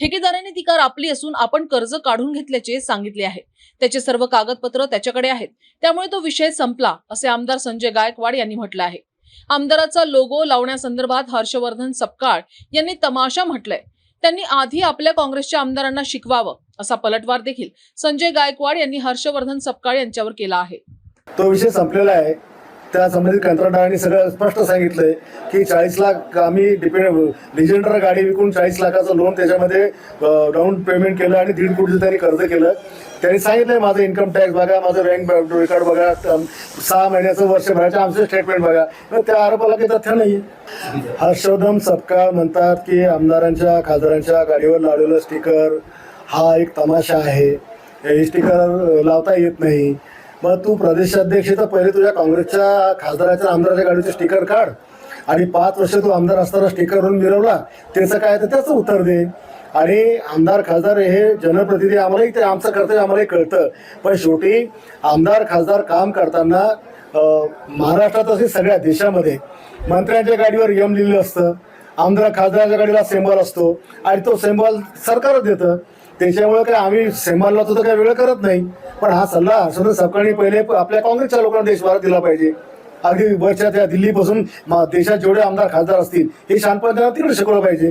ठेकेदाराने ती कार आपली असून आपण कर्ज काढून घेतल्याचे सांगितले आहे. त्याचे सर्व कागदपत्र त्याच्याकडे आहेत. त्यामुळे तो विषय संपला असे आमदार संजय गायकवाड यांनी म्हटलं आहे. आमदाराचा लोगो लावण्यासंदर्भात हर्षवर्धन सपकाळ यांनी तमाशा म्हटलंय. त्यांनी आधी आपल्या काँग्रेसच्या आमदारांना शिकवावं असा पलटवार देखील संजय गायकवाड यांनी हर्षवर्धन सपकाळ यांच्यावर केला आहे. तो विषय संपलेला आहे. त्या संबंधित कंत्राटदारांनी सगळं स्पष्ट सांगितलंय की चाळीस लाख आम्ही डिपेंड लिजेंडर गाडी विकून चाळीस लाखाचं लोन त्याच्यामध्ये डाऊन पेमेंट केलं आणि दीड कोटीचं त्यांनी कर्ज केलं. त्यांनी सांगितलंय माझं इन्कम टॅक्स बघा माझं बँक रेकॉर्ड बघा सहा महिन्याचं वर्षभराच्या आमचं स्टेटमेंट बघा. पण त्या आरोपाला काही तथ्य नाही. हर्षवर्धन सपकाळ म्हणतात की आमदारांच्या खासदारांच्या गाडीवर लावलेलं स्टिकर हा एक तमाशा आहे. हे स्टिकर लावता येत नाही. मग तू प्रदेशाध्यक्ष तर पहिले तुझ्या काँग्रेसच्या खासदाराच्या आमदाराच्या गाडीचे स्टिकर काढ. आणि पाच वर्ष तू आमदार असताना स्टिकरवरून मिरवला त्याचं काय तर त्याचं उत्तर दे. आणि आमदार खासदार हे जनप्रतिनिधी आम्हालाही ते आमचं कर्तव्य आम्हालाही कळतं. पण शेवटी आमदार खासदार काम करताना महाराष्ट्रात असे सगळ्या देशामध्ये मंत्र्यांच्या गाडीवर यम लिहिलं असतं. आमदार खासदाराच्या गाडीला सेंबॉल असतो. आणि तो सेंबॉल सरकारच देतं. त्याच्यामुळे काय आम्ही सेंबॉलला तर काही वेळ करत नाही. पण हा सल्ला हर्षवर्धन सपकाळी पहिले आपल्या काँग्रेसच्या लोकांना देशभरात दिला पाहिजे. अगदी वरच्या त्या दिल्लीपासून देशात जेवढे आमदार खासदार असतील हे शांतपणे त्यांना तिकडे शिकवलं पाहिजे.